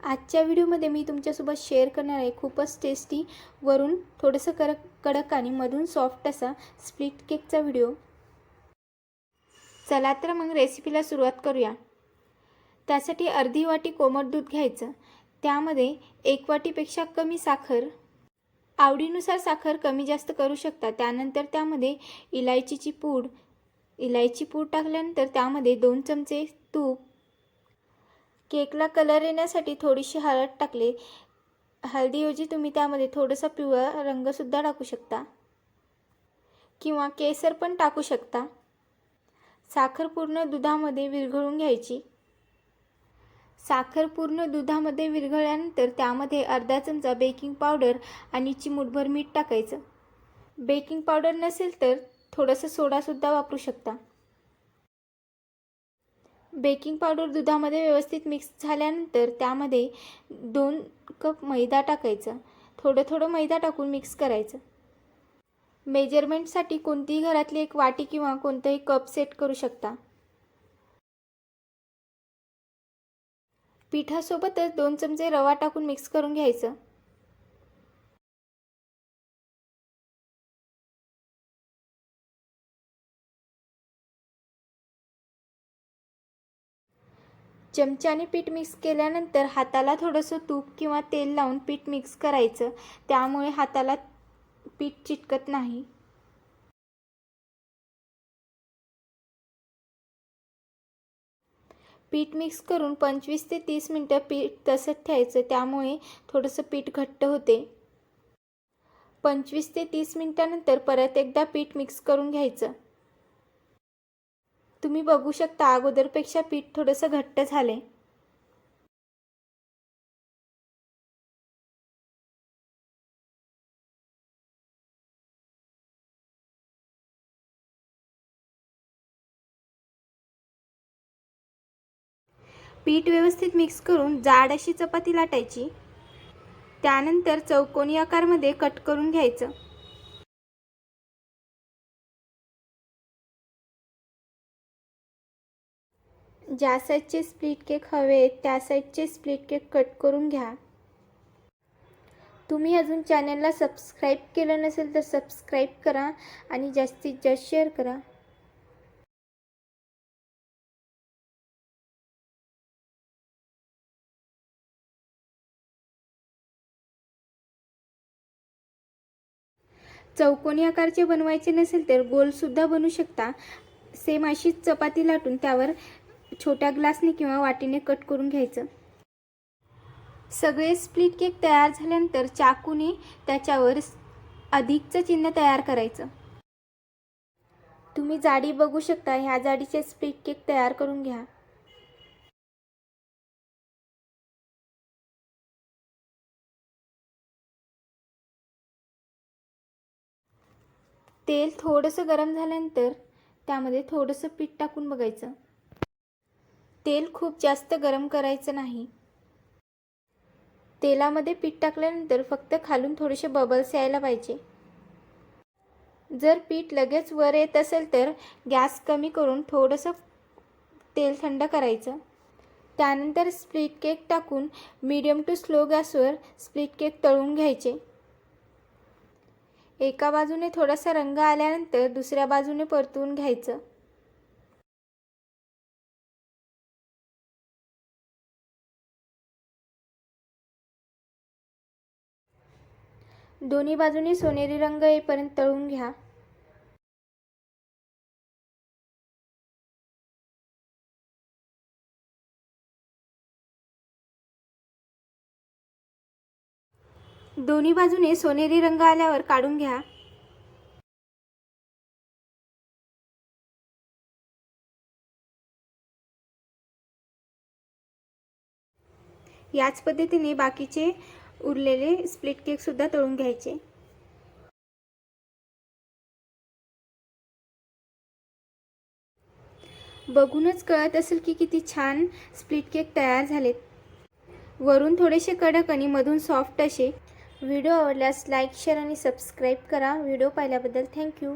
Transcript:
आजच्या व्हिडिओमध्ये मी तुमच्यासोबत शेअर करणार आहे खूपच टेस्टी वरून थोडंसं कडक कडक आणि मधून सॉफ्ट असा स्प्लिट केकचा व्हिडिओ चला तर मग रेसिपीला सुरुवात करूया. त्यासाठी अर्धी वाटी कोमट दूध घ्यायचं. त्यामध्ये एक वाटीपेक्षा कमी साखर आवडीनुसार साखर कमी जास्त करू शकता. त्यानंतर त्यामध्ये इलायचीची पूड इलायची पूड टाकल्यानंतर त्यामध्ये दोन चमचे तूप केकला कलर येण्यासाठी थोडीशी हळद टाकले. हळदीऐवजी तुम्ही त्यामध्ये थोडंसं पिवळा रंगसुद्धा टाकू शकता. किंवा केसर पण टाकू शकता. साखर पूर्ण दुधामध्ये विरघळून घ्यायची. साखर पूर्ण दुधामध्ये विरघळल्यानंतर त्यामध्ये अर्धा चमचा बेकिंग पावडर आणि चिमूटभर मीठ टाकायचं. बेकिंग पावडर नसेल तर थोडंसं सोडासुद्धा वापरू शकता. बेकिंग पावडर दुधामध्ये व्यवस्थित मिक्स झाल्यानंतर त्यामध्ये दोन कप मैदा टाकायचं. थोडं थोडं मैदा टाकून मिक्स करायचं. मेजरमेंटसाठी कोणतीही घरातली एक वाटी किंवा कोणताही कप सेट करू शकता. पिठासोबतच दोन चमचे रवा टाकून मिक्स करून घ्यायचं. चमच्याने पीठ मिक्स केल्यानंतर हाताला थोडंसं तूप किंवा तेल लावून पीठ मिक्स करायचं. त्यामुळे हाताला पीठ चिटकत नाही. पीठ मिक्स करून पंचवीस ते तीस मिनटं पीठ तसंच ठेवायचं. त्यामुळे थोडंसं पीठ घट्ट होते. पंचवीस ते तीस मिनटानंतर परत एकदा पीठ मिक्स करून घ्यायचं. तुम्ही बघू शकता अगोदरपेक्षा पीठ थोडंसं घट्ट झाले पीठ व्यवस्थित मिक्स करून जाड अशी चपाती लाटायची. त्यानंतर चौकोनी आकारमध्ये कट करून घ्यायचं. ज्या साईजचे स्प्लिट केक हवे त्या साईजचे स्प्लिट केक कट करून घ्या. तुम्ही अजून चॅनलला सबस्क्राईब केलं नसेल तर सबस्क्राईब करा आणि जास्तीत जास्त शेअर करा. चौकोनी आकारचे बनवायचे नसेल तर गोलसुद्धा बनवू शकता. सेम अशीच चपाती लाटून त्यावर छोट्या ग्लासने किंवा वाटीने कट करून घ्यायचं. सगळे स्प्लिट केक तयार झाल्यानंतर चाकूने त्याच्यावर अधिकचं चिन्ह तयार करायचं. तुम्ही जाडी बघू शकता ह्या जाडीचे स्प्लिट केक तयार करून घ्या. तेल थोडंसं गरम झाल्यानंतर त्यामध्ये थोडंसं पीठ टाकून बघायचं. तेल खूप जास्त गरम करायचं नाही. तेलामध्ये पीठ टाकल्यानंतर फक्त खालून थोडेसे बबल्स यायला पाहिजे. जर पीठ लगेच वर येत असेल तर गॅस कमी करून थोडंसं तेल थंड करायचं. त्यानंतर स्प्लिट केक टाकून मीडियम टू स्लो गॅसवर स्प्लिट केक तळून घ्यायचे. एका बाजूने थोडासा रंग आल्यानंतर दुसऱ्या बाजूने परतून घ्यायचं. दोन्ही बाजूने सोनेरी रंग येईपर्यंत तळून घ्या. दोन्ही बाजूने सोनेरी रंग आल्यावर काढून घ्या. याच पद्धतीने बाकीचे उरलेले स्प्लिट केकसुद्धा तळून घ्यायचे. बघूनच कळत असेल की किती छान स्प्लिट केक तयार झालेत. वरून थोडेसे कडक आणि मधून सॉफ्ट असे. व्हिडिओ आवडल्यास लाईक शेअर आणि सबस्क्राईब करा. व्हिडिओ पाहिल्याबद्दल थँक्यू